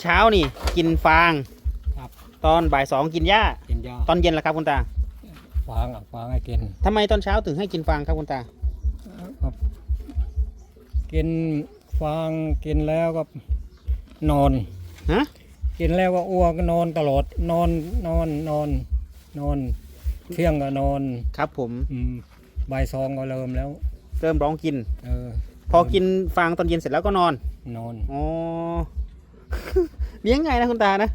เช้านี่กินฟางครับ ตอนบ่ายสองกินหญ้า กินยาตอนเย็นล่ะครับคุณตาฟางอะฟางให้กินทำไมตอนเช้าถึงให้กินฟางครับคุณตา ครับ กินฟางกินแล้วก็นอนฮะ กินแล้วก็อ้วกก็นอนตลอด นอนนอนนอน นอน เที่ยงก็นอนครับผมอืมบ่ายสองก็เริ่มแล้ว เริ่มร้องกิน เออพอกินฟางตอนเย็นเสร็จแล้วก็นอน นอน อ๋อ เลี้ยงไงนะคุณตานะ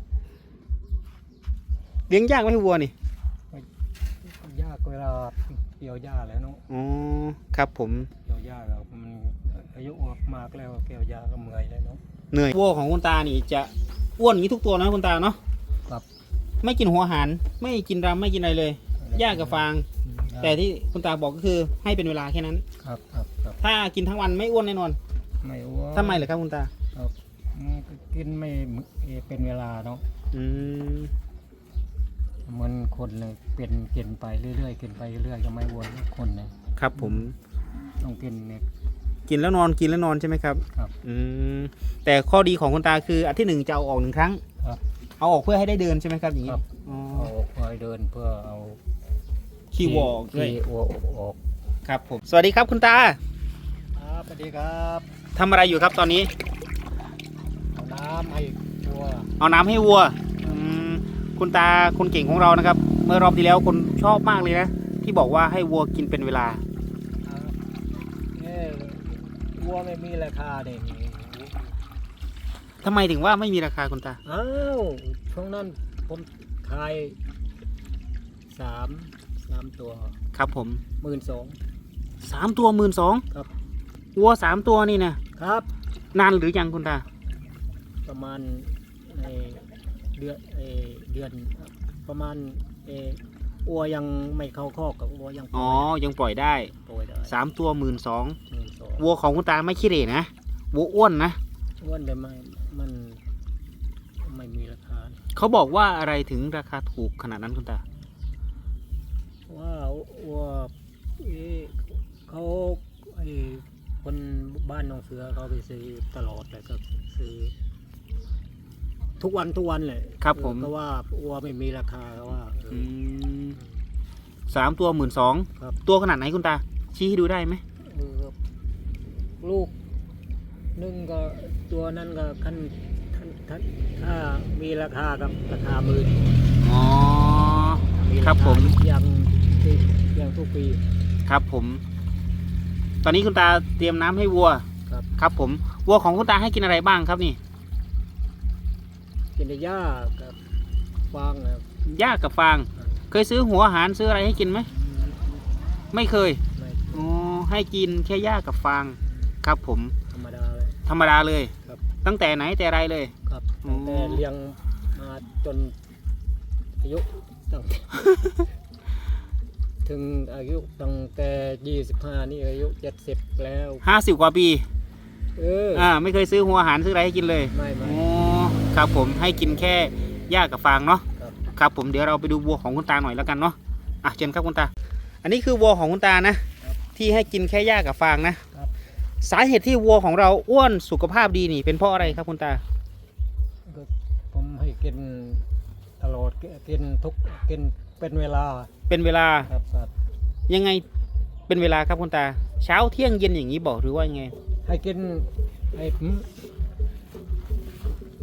เลี้ยงยากไหมวัวนี่ยากเวลาเกี่ยวหญ้าแล้วเนาะอ๋อครับผมเกี่ยวหญ้าแล้วมันอายุมากแล้วเกี่ยวหญ้าก็เมื่อยแล้วเนาะเหนื่อยวัวของคุณตานี่จะอ้วนอย่างนี้ทุกตัวนะคุณตาเนาะครับ ไม่กินหัวอาหารไม่กินรำไม่กินอะไรเลยหญ้ากับฟางอืมแต่ที่คุณตาบอกก็คือให้เป็นเวลาแค่นั้นครับครับครับถ้ากินทั้งวันไม่อ้วนแน่นอนไม่อ้วนทำไมเหรอครับคุณตาครับอืม ก็กินไม่เป็นเวลาเนาะอืมเหมือนคนเลยเป็นกินไปเรื่อยๆกินไปเรื่อยๆก็ไม่วนคนเนี่ยครับผม ต้องกินเนี่ยกินแล้วนอนกินแล้วนอนใช่ไหมครับ ครับ อืมแต่ข้อดีของคุณตาคืออาทิตย์หนึ่งจะเอาออกหนึ่งครั้งครับเอาออกเพื่อให้ได้เดินใช่ไหมครับอย่างนี้ครับ อ๋อเอาคอยเดินเพื่อเอาขี้วออกด้วยขี้วัวออกครับผมสวัสดีครับคุณตาครับสวัสดีครับทำอะไรอยู่ครับตอนนี้เอา น้ำให้วัวเอาน้ำให้วัวอืมคุณตาคนเก่งของเรานะครับ เมื่อรอบที่แล้วคนชอบมากเลยนะ ที่บอกว่าให้วัวกินเป็นเวลาครับเอ้ยวัวไม่มีราคาเนี่ยทำไมถึงว่าไม่มีราคาคุณตา อ้าวช่วงนั้นผมขายสามสามตัวครับผมหมื่นสอง สามตัวหมื่นสองครับ วัวสามตัวนี่นะครับ นานหรือยังคุณตา ประมาณในเดือนเอ่อเดือนประมาณเอออัวยังไม่เข้าคอกกับอัวยังปล่อ๋ออยยังปล่อยได้ปล่อยได้สามตัวหมื่นสองหนึ่งสองวัวของคุณตาไม่ขี้เหร่นะวัวอ้วนนะอ้วนแต่ไม่มันไม่มีราคา เขาบอกว่าอะไรถึงราคาถูกขนาดนั้นคุณตาว่าอัวเอ่อเขาไอ้คนบ้านหนองเสือเขาไปซื้อตลอดเลยก็ซื้อ ทุกวันทุกวันเลยครับผมก็ว่าอัวไม่มีราคาเขาว่าเอออือมสามตัวหมื่นสองครับ ตัวขนาดไหนคุณตา ชี้ให้ดูได้ไหมเออลูกหนึ่งก็ตัวนั้นก็ขั้นท่านท่านถ้ามีราคากับราคาหมื่นอ๋อมีครับผมยังยังทุกปี ครับผม ตอนนี้คุณตาเตรียมน้ำให้วัวครับครับผมวัวของคุณตาให้กินอะไรบ้างครับนี่ กินแต่หญ้ากับฟางนะครับหญ้ากับฟาง เคยซื้อหัวอาหารซื้ออะไรให้กินไหม ไม่เคยไม่อ๋อให้กินแค่หญ้ากับฟาง ครับผม ธรรมดาเลย ธรรมดาเลย ครับ ตั้งแต่ไหนแต่ไรเลย ครับอ๋อ ตั้งแต่เลี้ยงมาจนอายุตั้ง ถึงอายุตั้งแต่ยี่สิบห้านี่อายุเจ็ดสิบแล้ว ห้าสิบกว่าปี เออ อ่า ไม่เคยซื้อหัวอาหารซื้ออะไรให้กินเลยไม่ไม่ อ๋อ ครับผมให้กินแค่หญ้ากับฟางเนาะครับ ครับผมเดี๋ยวเราไปดูวัวของคุณตาหน่อยแล้วกันเนาะอะเชิญครับคุณตา อันนี้คือวัวของคุณตานะที่ให้กินแค่หญ้ากับฟางนะครับ สาเหตุที่วัวของเราอ้วนสุขภาพดีนี่ เป็นเพราะอะไรครับคุณตา ก็ผมให้กินตลอดกินทุกกินเป็นเวลาเป็นเวลาครับครับยังไงเป็นเวลาครับคุณตา เช้าเที่ยงเย็นอย่างนี้บอกหรือว่ายังไง ให้กินให้หืม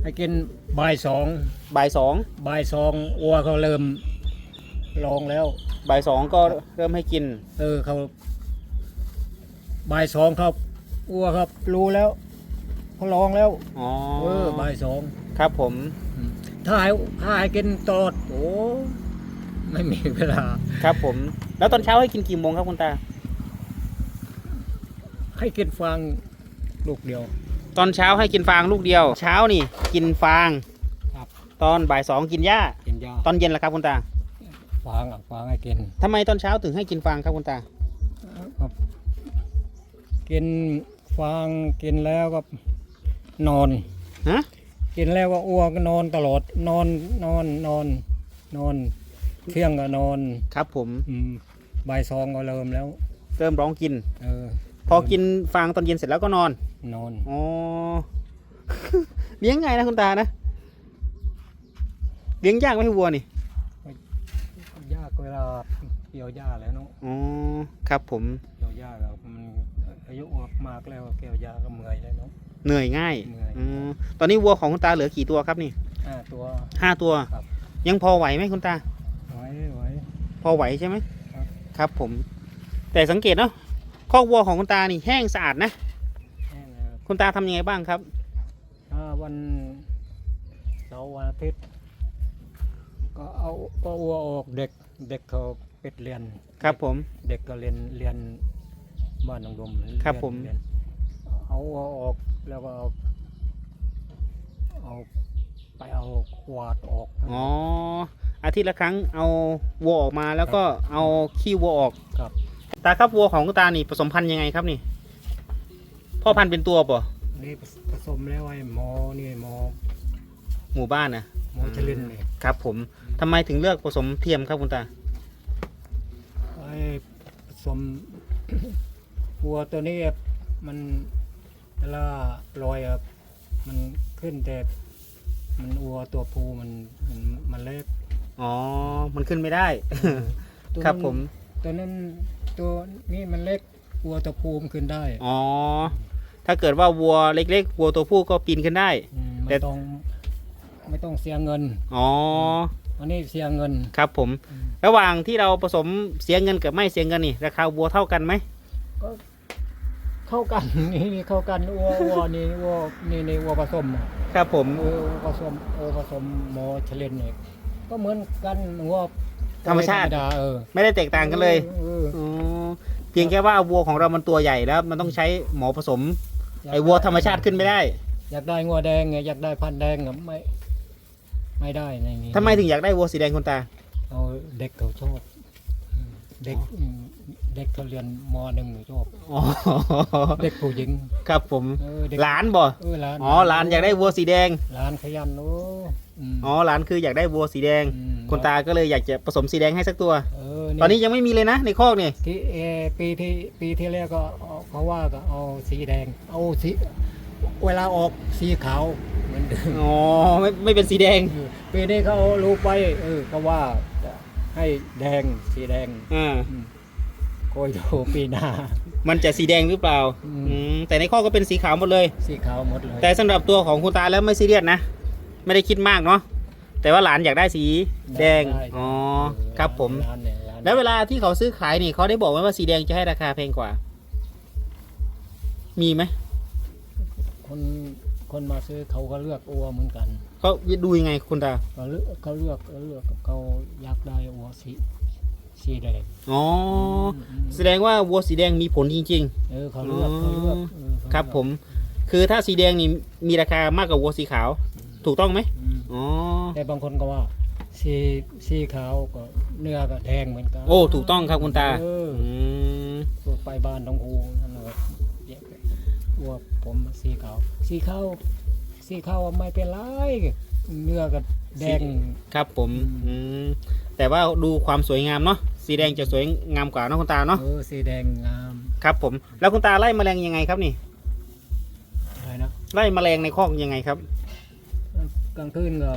ให้กินบ่ายสองบ่ายสองบ่ายสองอัวเขาเริ่มลองแล้ว บ่ายสองก็เริ่มให้กิน เออเขาบ่ายสองเขาอัวครับรู้แล้วเขาลองแล้ว อ๋อเออบ่ายสองครับผม ถ้าให้ถ้าให้กินตลอดโอ้ไม่มีเวลา ครับผม แล้วตอนเช้าให้กินกี่โมงครับคุณตา ให้กินฟางลูกเดียว ตอนเช้าให้กินฟางลูกเดียว เช้านี่กินฟางครับ ตอนบ่ายสองกินหญ้า กินยาตอนเย็นล่ะครับคุณตาฟางอะฟางให้กินทำไมตอนเช้าถึงให้กินฟางครับคุณตา ครับ กินฟางกินแล้วก็นอนฮะ กินแล้วก็อ้วกก็นอนตลอดนอนนอนนอน นอน เที่ยงก็นอนครับผมอืมบ่ายสองก็เริ่มแล้ว เริ่มร้องกิน เออ พอกินฟางตอนเย็นเสร็จแล้วก็นอน นอน อ๋อ เลี้ยงไงนะคุณตานะ เลี้ยงยากไหมวัวนี่ ยากเวลาเกี่ยวหญ้าแล้วเนาะอ๋อ ครับผม เกี่ยวหญ้าแล้วมันอายุมากแล้วเกี่ยวหญ้าก็เมื่อยแล้วเนาะ เหนื่อยง่ายเหนื่อยอืมตอนนี้วัวของคุณตาเหลือกี่ตัวครับนี่ห้าตัวห้าตัว ครับยังพอไหวไหมคุณตาไว้ไว้พอไหวใช่ไหมครับ ครับผม แต่สังเกตเนาะ คอกวัวของคุณตานี่แห้งสะอาดนะ แห้งนะครับคุณตาทำยังไงบ้างครับ ถ้าวันเสาร์วันอาทิตย์ ก็เอาก็อัวออกเด็กเด็กเขาปิดเรียนครับผม เด็กก็เรียนเรียนบ้านหนองดมเยนครับผมเรียนเอาอัวออกแล้วก็เอาเอาไปเอาขวาดออก อ๋ออาทิตย์ละครั้งเอาวัวออกมาแล้วก็เอาขี้วัวออกครับ ตาครับวัวของคุณตานี่ผสมพันธุ์ยังไงครับนี่ พ่อพันธุ์เป็นตัวป่ะนี่ผสมแล้วไอ้หมอนี่หมอหมู่บ้านนะหมอชลินนี่ครับ ผมทำไมถึงเลือกผสมเทียมครับคุณตาไอ้ผสมวัวตัวนี้มันเวลาลอยอะมันขึ้นแต่มันวัวตัวผู้มันมันมันเล็กอ๋อ มันขึ้นไม่ได้ตัวครับนั้นผม ตัวนั้น ตัวนี้มันเล็กวัวตัวผู้มันขึ้นได้อ๋อ ถ้าเกิดว่าวัวเล็กๆวัวตัวผู้ก็ปีนขึ้นได้มแต่ ไม่ต้องไม่ต้องเสียเงิน อ๋อ อันนี้เสียเงิน ครับผม อืม ระหว่างที่เราผสมเสียเงินกับไม่เสียเงินนี่ราคาวัวเท่ากันไหมเข้ากัน นี่นี่เข้ากันวัววัวนี่วัวนี่นี่วัวผสมอะครับผม เออผสมเออผสมหมอเฉลนเนี่ยก็เหมือนกันวัวธรรมชาติ ธรรมดาเออไม่ได้แตกต่างกันเลยอออ๋อ เพียงแค่ว่าวัวของเรามันตัวใหญ่แล้ว มันต้องใช้หมอผสมยากไอ้วัวธรรมชาติขึ้นไม่ได้ อยากได้งัวแดงไงอยากได้พันธุ์แดงอะไม่ ไม่ได้ในนี้ทำไมถึงอยากได้วัวสีแดงคุณตา เอาเด็กเขาชอบอืมเด็กม เด็กเขาเรียนมหนึ่งชอบอ๋อเด็กผู้หญิงครับผมเออเด็กหลานบ่เออหลานอ๋อหลานอยากได้วัวสีแดงหลานขยันโอ้มอ๋อหลานคืออยากได้วัวสีแดงมคุณตาก็เลยอยากจะผสมสีแดงให้สักตัวเออตอนนี้ยังไม่มีเลยนะ ในคอกนี่ที่เออปีที่ปีที่แล้วก็เอาเขาว่าก็เอาสีแดง เอาสีเวลาออกสีขาวเหมือนเดิมอ๋อไม่ไม่เป็นสีแดงเออปีนี้เขารู้ไปเออเขาว่าจะให้แดงสีแดงอ่าอืม โคอยดูปีหน้า มันจะสีแดงหรือเปล่าอืม อืมแต่ในคอกก็เป็นสีขาวหมดเลย สีขาวหมดเลยแต่สำหรับตัวของคุณตาแล้วไม่ซีเรียสนะ ไม่ได้คิดมากเนาะแต่ว่าหลานอยากได้สีแดงไอ๋อเออครับผม ร้านเนี่ยร้านแล้วเวลาที่เขาซื้อขายนี่เขาได้บอกไหมว่าสีแดงจะให้ราคาแพงกว่า มีไหมคนคนมาซื้อเขาก็เลือกอัวเหมือนกันเขาดูยังไงคุณตา เขาเลือกเขาเลือกเขาเลือกเขาอยากได้อัวสี สีแดงอ๋อมแสดงว่าวัวสีแดงมีผลจริง เออเขาเลือกเขาเลือกเออเขาเลือกๆ ครับผม คือถ้าสีแดงนี่มีราคามากกว่าวัวสีขาว ถูกต้องไหมอืมอ๋อ แต่บางคนก็ว่า สีสีขาวก็เนื้อก็แดงเหมือนกันโอ้ ถูกต้องครับคุณตาเอออืมตัวไปบ้านน้องอูนั่นแหละเรียกว่าผมสีขาว สีขาวสีขาวไม่เป็นไรเนื้อก็แดง ครับผมอืมอืมแต่ว่าดูความสวยงามเนาะ สีแดงจะสวยงามกว่าเนาะคุณตาเนาะเออสีแดงงามครับผมแล้วคุณตาไล่แมลงยังไงครับนี่ อะไรนะไล่แมลงในคอกยังไงครับกลางคืนก็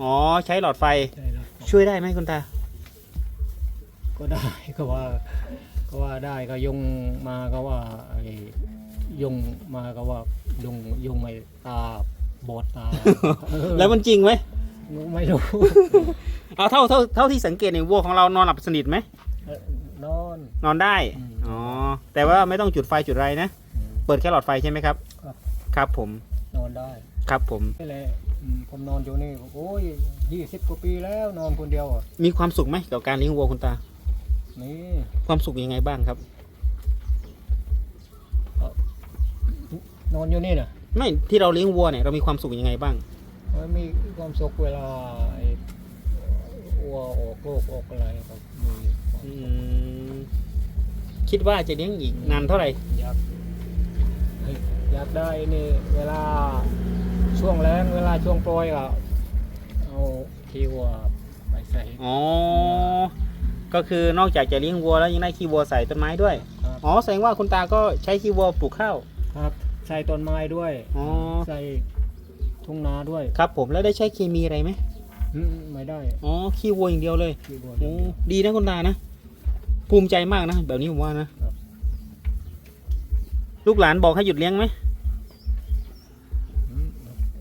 อ๋อใช้หลอดไฟใช่แล้วช่วยได้ไหมคุณตา ก็ได้ก็ว่า ก็ว่าได้ก็ยงมาก็ว่าไอ้ยงมาก็ว่ายงยงไอ้ตาบอดตาเออแล้วมันจริงไหม ไม่รู้ เอาเท่าเท่าเท่าที่สังเกตในยวัวของเรานอนหลับสนิทไหมนอนนอนได้อืมอ๋อแต่ว่าไม่ต้องจุดไฟจุดไรนะเปิดแค่หลอดไฟใช่ไหมครับ ครับครับผมนอนได้ครับผมนี่แหละอืมผมนอนอยู่นี่โอ้ยยี่สิบกว่าปีแล้วนอนคนเดียวอะมีความสุขไหมกับการเลี้ยงวัวคุณตานี่ความสุขยังไงบ้างครับนอนอยู่นี่นะไม่ที่เราเลี้ยงวัวเนี่ยเรามีความสุขยังไงบ้างมันมีความสุขเวลาไอ้วัวออกลูกออกอะไรครับมีความอืสุขมคิดว่าจะเลี้ยงอีกนานเท่าไหร่ อยากเฮ้ยอยากได้นี่เวลาช่วงแรงเวลาช่วงโปรยก็เอาขี้วัวไปใส่อ๋อ ก็คือนอกจากจะเลี้ยงวัวแล้วยังได้ขี้วัวใส่ต้นไม้ด้วย ครับอ๋อ แสดงว่าคุณตาก็ใช้ขี้วัวปลูกข้าว ครับใส่ต้นไม้ด้วยอ๋อ ใส่ทุ่งนาด้วย ครับผมแล้วได้ใช้เคมีอะไรไหม อืมไม่ได้อ๋อขี้วัวอย่างเดียวเลยที่บัวโอ้ดีนะคุณตานะภูมิใจมากนะแบบนี้ผมว่านะครับลูกหลานบอกให้หยุดเลี้ยงไหมอืม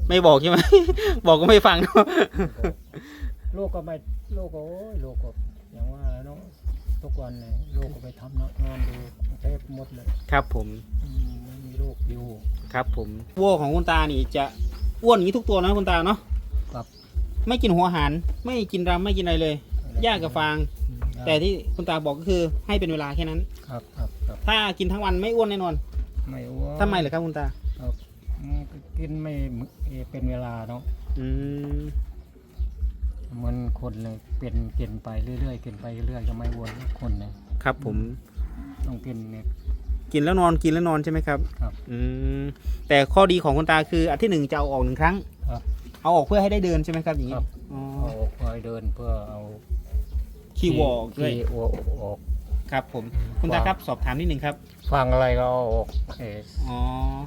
ไม่บอกใช่ไหม บอกก็ไม่ฟังเนอะลูกก็ไม่ลูกก็โอ้ยลูกก็อย่างว่าแล้วเนาะทุกวันเลยลูกก็ไปทำงานดูเทพหมดเลย ครับผมอืมไม่มีลูกอยู่ ครับผมวัวของคุณตานี่จะอ้วนอย่างนี้ทุกตัวนะคุณตาเนาะครับ ไม่กินหัวอาหารไม่กินรำไม่กินอะไรเลยหญ้ากับฟางอืมแต่ที่คุณตาบอกก็คือให้เป็นเวลาแค่นั้น ครับครับครับถ้ากินทั้งวันไม่อ้วนแน่นอนไม่อ้วนทำไมเหรอครับคุณตาครับอืมกินไม่เป็นเวลาเนาะอืมเหมันคนเลยเป็นกินไปเรื่อยๆกินไปเรื่อยๆจะไม่อ้วนคนเลยครับ ผมต้องกินเนี่ยกินแล้วนอนกินแล้วนอนใช่ไหมครับ ครับ อืมแต่ข้อดีของคุณตาคืออาทิตย์หนึ่งจะเอาออกหนึ่งครั้งครับ เอาออกเพื่อให้ได้เดินใช่ไหมครับอย่างนี้ครับ อ๋อเอาออกไปเดินเพื่อเอาขี้วัวออกด้วยขี้วัวออก ครับผมคุณตาครับสอบถามนิดหนึ่งครับฟังอะไรก็เอาออกเอออ๋อ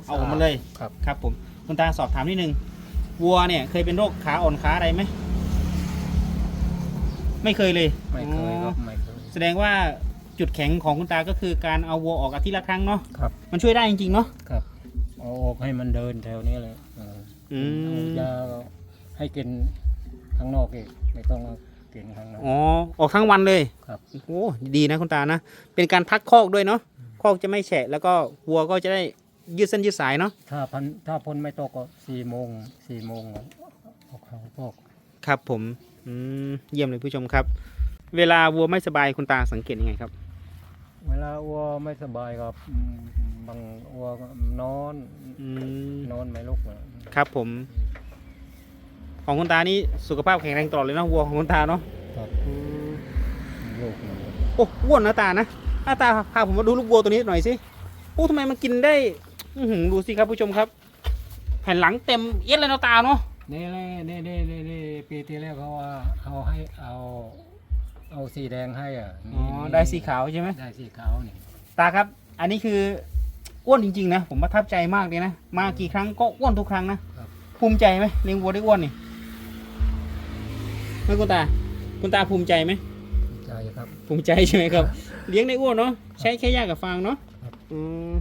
เอาออกมาเลยครับ ครับ ผมคุณตาสอบถามนิดหนึ่งวัวเนี่ยเคยเป็นโรคขาอ่อนขาอะไรไหมไม่เคยเลยไม่เคยอ๋อครับไม่เคยแสดงว่าจุดแข็งของคุณตาก็คือการเอาวัวออกอาทิตย์ละครั้งเนาะครับมันช่วยได้จริงๆเนาะ ครับเอาออกให้มันเดินแถวนี้เลยเอออืมเอายาให้กินข้างนอกอีกไม่ต้องเอากินข้างนอก อ๋อออกทั้งวันเลยครับ โอ้ดีนะคุณตานะ เป็นการพักคอกด้วยเนาะคอกจะไม่แฉะแล้วก็วัวก็จะได้ยืดเส้นยืดสายเนาะถ้าพันถ้าพ้นไม่ตกก็สี่โมงสี่โมงออกเขาพอกครับ ผมอืมเยี่ยมเลยผู้ชมครับ เวลาวัวไม่สบายคุณตาสังเกตยังไงครับ เวลาวัวไม่สบายก็อืมบางวัวก็นอนอืมนอนไม่ลุกอะครับผม ของคุณตานี่สุขภาพแข็งแรงตลอดเลยเนาะวัวของคุณตาเนาะครับลูกมันโอ้อ้วนนะตานะหน้าตาพาผมมาดูลูกวัวตัวนี้หน่อยสิโอ้ทำไมมันกินได้ อื้อหือดูสิครับผู้ชมครับแผ่นหลังเต็มเอียดเลยเนาะตาเนาะนี่เลยนี่นี่นี่นี่ปีที่แล้วเขาว่าเอาให้เอา เอาสีแดงให้อะอ๋อนี่ได้สีขาวใช่ไหมได้สีขาวนี่ตาครับ อันนี้คืออ้วนจริงๆนะผมประทับใจมากเลยนะมากี่ครั้งก็อ้วนทุกครั้งนะครับภูมิใจไหมเลี้ยงวัวได้อ้วนนี่ไม่คุณตาคุณตาภูมิใจไหมใจครับภูมิใจใช่ไหมครับ เลี้ยงได้อ้วนเนาะใช้แค่หญ้ากับฟางเนาะครับอืม